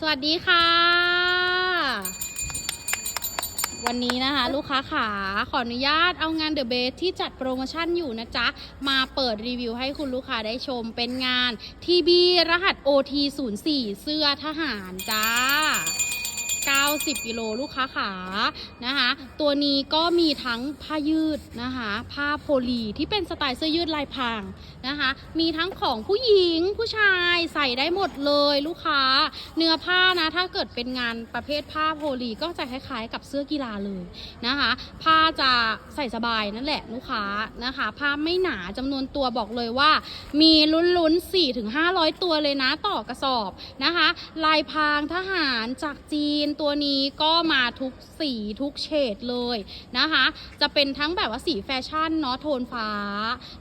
สวัสดีค่ะ วันนี้นะคะ ลูกค้าขาขออนุญาตเอางานเดอะเบสที่จัดโปรโมชั่นอยู่นะจ๊ะ มาเปิดรีวิวให้คุณลูกค้าได้ชมเป็นงานทีบีรหัส OT04 เสื้อทหารจ้า 90 กิโลลูกค้าขานะคะ ตัวนี้ก็มีทั้งผ้ายืดนะคะ ผ้าโพลีที่เป็นสไตล์เสื้อยืดลายพรางนะคะ มีทั้งของผู้หญิงผู้ชายใส่ได้หมดเลยลูกค้า เนื้อผ้านะถ้าเกิดเป็นงานประเภทผ้าโพลีก็จะคล้ายๆ กับเสื้อกีฬาเลยนะคะ ผ้าจะใส่สบายนั่นแหละลูกค้านะคะ ผ้าไม่หนาจำนวนตัวบอกเลยว่า มีลุ้นๆ4-500 ตัวเลยนะต่อกระสอบนะคะ ลายพรางทหารจากจีนตัวนี้ก็มาทุกสีทุกเฉดเลยนะคะ จะเป็นทั้งแบบว่าสีแฟชั่นเนาะโทนฟ้า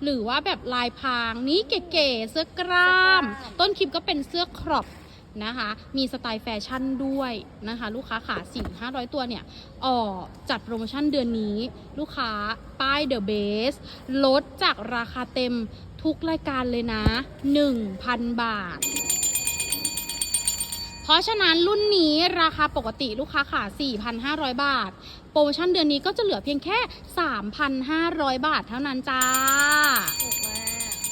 หรือว่าแบบลายพรางนี้เก๋ๆเสื้อกล้าม ต้นคลิปก็เป็นเสื้อครอปนะคะ มีสไตล์แฟชั่นด้วยนะคะ ลูกค้าขา4 500ตัวเนี่ยออกจัดโปรโมชั่นเดือนนี้ ลูกค้าป้ายเดอะเบสลดจากราคาเต็มทุกรายการเลยนะ 1,000 บาท เพราะฉะนั้นรุ่นนี้ราคาปกติลูกค้าขา4,500 บาท โปรโมชั่นเดือนนี้ก็จะเหลือเพียงแค่ 3,500 บาทเท่านั้นจ้า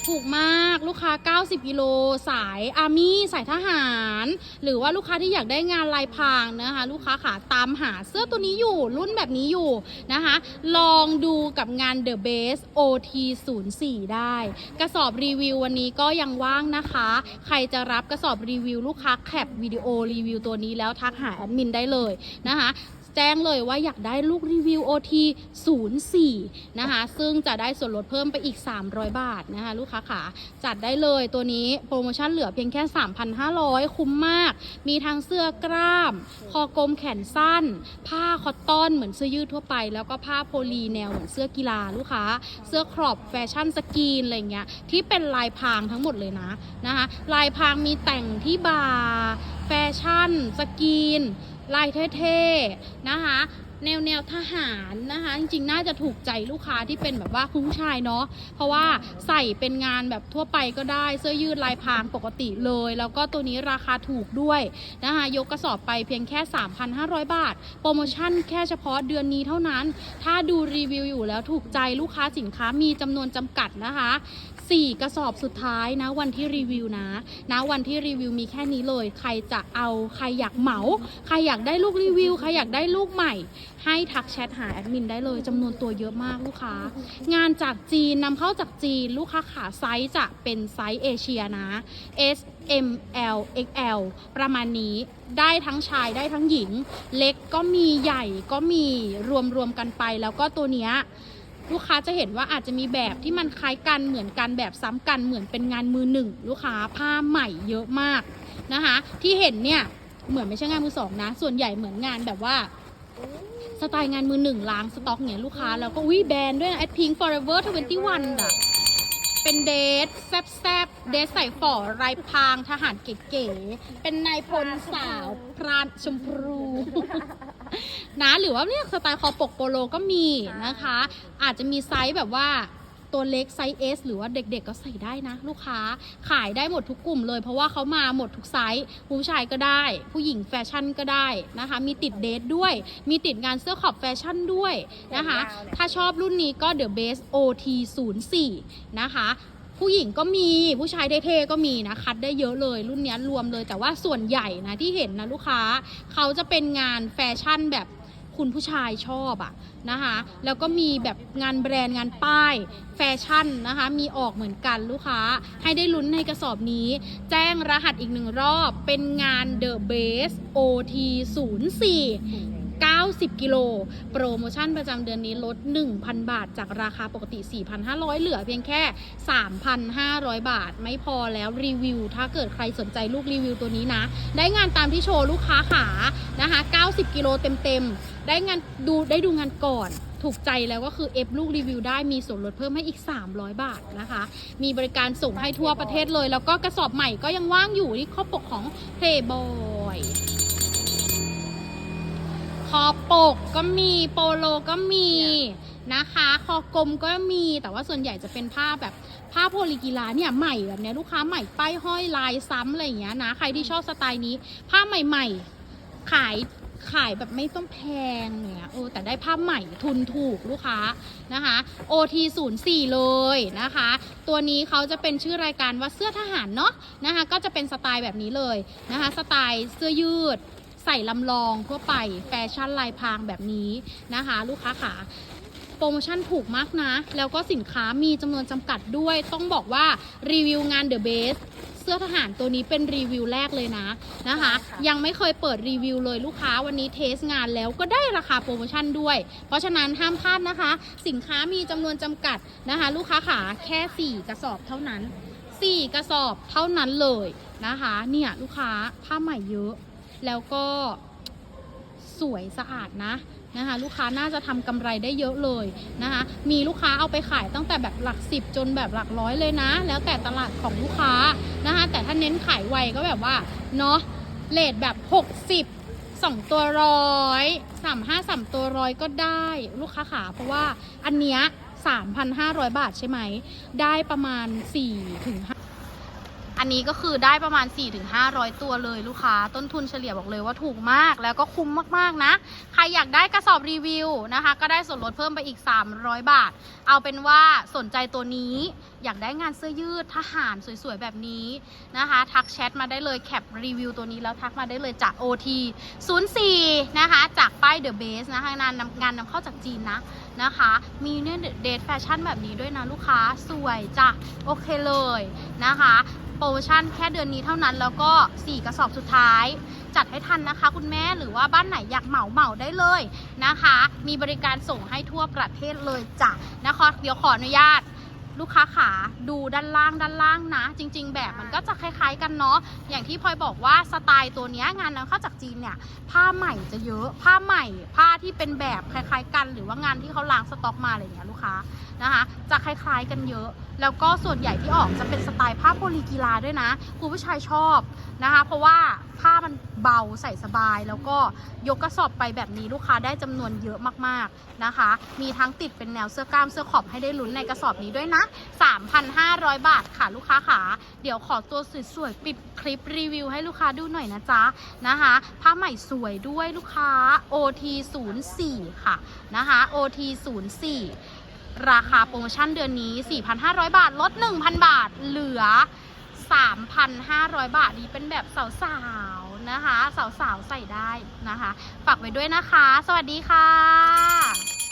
ถูกมากถูกมากลูกค้า 90กิโลสายอาร์มี่สายทหาร หรือว่าลูกค้าที่อยากได้งานลายพรางนะคะ ลูกค้าขาตามหาเสื้อตัวนี้อยู่รุ่นแบบนี้อยู่นะคะ ลองดูกับงาน The Base OT 0 4ได้ กระสอบรีวิววันนี้ก็ยังว่างนะคะ ใครจะรับกระสอบรีวิว ลูกค้าแคปวิดีโอรีวิวตัวนี้แล้วทักหาแอดมินได้เลยนะคะ แจ้งเลยว่าอยากได้ลูกรีวิว OT 04 นะคะ ซึ่งจะได้ส่วนลดเพิ่มไปอีก 300 บาทนะคะ ลูกค้าขาจัดได้เลยตัวนี้โปรโมชั่นเหลือเพียงแค่ 3,500 คุ้มมาก มีทั้งเสื้อกล้าม คอกลมแขนสั้น ผ้าคอตตอนเหมือนเสื้อยืดทั่วไป แล้วก็ผ้าโพลีแนวเหมือนเสื้อกีฬาลูกค้า เสื้อครอบแฟชั่นสกรีนอะไรเงี้ยที่เป็นลายพรางทั้งหมดเลยนะนะคะลายพรางมีแต่งที่บาร์แฟชั่นสกรีน ลายเท่ๆนะคะ แนวแนวทหารนะคะ จริงๆ น่าจะถูกใจลูกค้าที่เป็นแบบว่าคุณผู้ชายเนาะเพราะว่าใส่เป็นงานแบบทั่วไปก็ได้เสื้อยืดลายพรางปกติเลย แล้วก็ตัวนี้ราคาถูกด้วยนะคะยกกระสอบไปเพียงแค่ 3,500 บาท โปรโมชั่นแค่เฉพาะเดือนนี้เท่านั้น ถ้าดูรีวิวอยู่แล้วถูกใจลูกค้าสินค้ามีจำนวนจำกัดนะคะ 4 กระสอบสุดท้ายนะวันที่รีวิวนะนะวันที่รีวิวมีแค่นี้เลย ใครจะเอาใครอยากเหมา ใครอยากได้ลูกรีวิว ใครอยากได้ลูกใหม่ ให้ทักแชทหาแอดมินได้เลยจำนวนตัวเยอะมากลูกค้า งานจากจีนนำเข้าจากจีนลูกค้าขาไซส์จะเป็นไซส์เอเชียนะ S M L X L ประมาณนี้ได้ทั้งชายได้ทั้งหญิง เล็กก็มีใหญ่ก็มีรวมรวมๆกันไปแล้วก็ตัวเนี้ย ลูกค้าจะเห็นว่าอาจจะมีแบบที่มันคล้ายกันเหมือนกันแบบซ้ำกันเหมือนเป็นงานมือหนึ่งลูกค้าผ้าใหม่เยอะมากนะคะ ที่เห็นเนี่ยเหมือนไม่ใช่งานมือสองนะ ส่วนใหญ่เหมือนงานแบบว่าสไตล์งานมือหนึ่งล้างสต็อกเนี่ยลูกค้าแล้วก็วิแบรนด์ด้วยนะ at pink forever 21อะเป็นเดทแซบแซบๆเดทใส่ฝ่อลายพางทหารเก๋ๆเป็นนายพลสาวพรานชมพู นะหรือว่าเนี่ยสไตล์คอปกโปโลก็มีนะคะ อาจจะมีไซส์แบบว่าตัวเล็กไซส์ S หรือว่าเด็กๆก็ใส่ได้นะ ลูกค้าขายได้หมดทุกกลุ่มเลย เพราะว่าเขามาหมดทุกไซส์ผู้ชายก็ได้ ผู้หญิงแฟชั่นก็ได้นะคะ มีติดเดทด้วย มีติดงานเสื้อขอบแฟชั่นด้วยนะคะ ถ้าชอบรุ่นนี้ก็ The Base OT 0 4นะคะ ผู้หญิงก็มีผู้ชายเท่ๆก็มีนะคัดได้เยอะเลยรุ่นนี้รวมเลย แต่ว่าส่วนใหญ่นะที่เห็นนะลูกค้าเขาจะเป็นงานแฟชั่นแบบคุณผู้ชายชอบอะนะคะแล้วก็มีแบบงานแบรนด์งานป้ายแฟชั่นนะคะมีออกเหมือนกันลูกค้าให้ได้ลุ้นในกระสอบนี้ แจ้งรหัสอีกหนึ่งรอบเป็นงาน The Base OT 04 90 กิโล โปรโมชั่นประจำเดือนนี้ลด 1,000 บาท จากราคาปกติ 4,500 เหลือเพียงแค่ 3,500 บาท ไม่พอแล้วรีวิว ถ้าเกิดใครสนใจลูกรีวิวตัวนี้นะ ได้งานตามที่โชว์ลูกค้าขานะคะ 90 กิโลเต็มๆ ได้งานดูได้ดูงานก่อนถูกใจแล้วก็คือเอฟลูกรีวิวได้มีส่วนลดเพิ่มให้อีก 300 บาทนะคะ มีบริการส่งให้ทั่วประเทศเลย แล้วก็กระสอบใหม่ก็ยังว่างอยู่ที่ข้อปกของ Playboy คอปกก็มีโปโลก็มีนะคะ คอกลมก็มีแต่ว่าส่วนใหญ่จะเป็นผ้าแบบผ้าโพลีกีฬาเนี่ยใหม่แบบเนี้ยลูกค้าใหม่ป้ายห้อยลายซ้ำอะไรอย่างเงี้ยนะใครที่ชอบสไตล์นี้ ผ้าใหม่ๆ ขายขายแบบไม่ต้องแพงเนี่ยเออแต่ได้ผ้าใหม่ทุนถูกลูกค้านะคะ OT 0 4 เลยนะคะ ตัวนี้เขาจะเป็นชื่อรายการว่าเสื้อทหารเนาะนะคะ ก็จะเป็นสไตล์แบบนี้เลยนะคะ สไตล์เสื้อยืด ใส่ลำลองทั่วไปแฟชั่นลายพรางแบบนี้นะคะ ลูกค้าขาโปรโมชั่นถูกมากนะ แล้วก็สินค้ามีจำนวนจำกัดด้วย ต้องบอกว่ารีวิวงาน The Best เสื้อทหารตัวนี้เป็นรีวิวแรกเลยนะนะคะใช่ค่ะยังไม่เคยเปิดรีวิวเลยลูกค้าวันนี้เทสงานแล้วก็ได้ราคาโปรโมชั่นด้วย เพราะฉะนั้นห้ามพลาดนะคะ สินค้ามีจำนวนจำกัดนะคะ ลูกค้าขาแค่ 4 กระสอบเท่านั้น 4 กระสอบเท่านั้นเลยนะคะ เนี่ยลูกค้าผ้าใหม่เยอะ แล้วก็สวยสะอาดนะนะคะลูกค้าน่าจะทำกำไรได้เยอะเลยนะคะมีลูกค้าเอาไปขายตั้งแต่แบบหลักสิบจนแบบหลักร้อยเลยนะ แล้วแต่ตลาดของลูกค้านะคะแต่ถ้าเน้นขายไวก็แบบว่าเนาะเลทแบบ 60 2 ตัวร้อยสามห้าสามตัวร้อยก็ได้ลูกค้าขาเพราะว่าอันเนี้ย3,500 บาทใช่ไหม ได้ประมาณ4ถึง5 อันนี้ก็คือได้ประมาณ 4-500 ตัวเลยลูกค้า ต้นทุนเฉลี่ยบอกเลยว่าถูกมากแล้วก็คุ้มมากๆนะ ใครอยากได้กระสอบรีวิวนะคะ ก็ได้ส่วนลดเพิ่มไปอีก 300 บาท เอาเป็นว่าสนใจตัวนี้ อยากได้งานเสื้อยืดทหารสวยๆ แบบนี้นะคะ ทักแชทมาได้เลยแคปรีวิวตัวนี้แล้วทักมาได้เลยจาก OT 04 นะคะ จากป้าย The Base นะคะงานนำงานนำเข้าจากจีนนะนะคะ มีเนี่ยเดทแฟชั่นแบบนี้ด้วยนะลูกค้าสวยจ้ะโอเคเลยนะคะ ปรโมชั่นแค่เดือนนี้เท่านั้น แล้วก็ 4 กระสอบสุดท้าย จัดให้ทันนะคะ คุณแม่หรือว่าบ้านไหนอยากเหมาเหมาได้เลยนะคะ มีบริการส่งให้ทั่วประเทศเลยจ้ะนะคะเดี๋ยวขออนุญาตลูกค้าขาดูด้านล่างด้านล่างนะ จริง ๆ แบบมันก็จะคล้าย ๆ กันเนาะอย่างที่พลอยบอกว่าสไตล์ตัวเนี้ยงานนำเข้าจากจีนเนี่ย ผ้าใหม่จะเยอะ ผ้าใหม่ ผ้าที่เป็นแบบคล้าย ๆ กัน หรือว่างานที่เขาล้างสต็อกมาอะไรอย่างเงี้ยลูกค้านะคะจะ คล้ายๆ กันเยอะ แล้วก็ส่วนใหญ่ที่ออกจะเป็นสไตล์ผ้าโพลีกีฬาด้วยนะคุณผู้ชายชอบนะคะ เพราะว่าผ้ามันเบาใส่สบาย แล้วก็ยกกระสอบไปแบบนี้ลูกค้าได้จำนวนเยอะมากๆนะคะ มีทั้งติดเป็นแนวเสื้อกล้ามเสื้อขอบให้ได้ลุ้นในกระสอบนี้ด้วยนะ 3,500 บาทค่ะลูกค้าขาเดี๋ยวขอตัวสวยๆปิดคลิปรีวิวให้ลูกค้าดูหน่อยนะจ๊ะนะคะ ผ้าใหม่สวยด้วยลูกค้า OT 04 ค่ะนะคะ OT 04 ราคาโปรโมชั่นเดือนนี้ 4,500 บาท ลด 1,000 บาท เหลือ 3,500 บาท นี้เป็นแบบสาวๆ นะคะ สาวๆ ใส่ได้นะคะ ฝากไว้ด้วยนะคะ สวัสดีค่ะ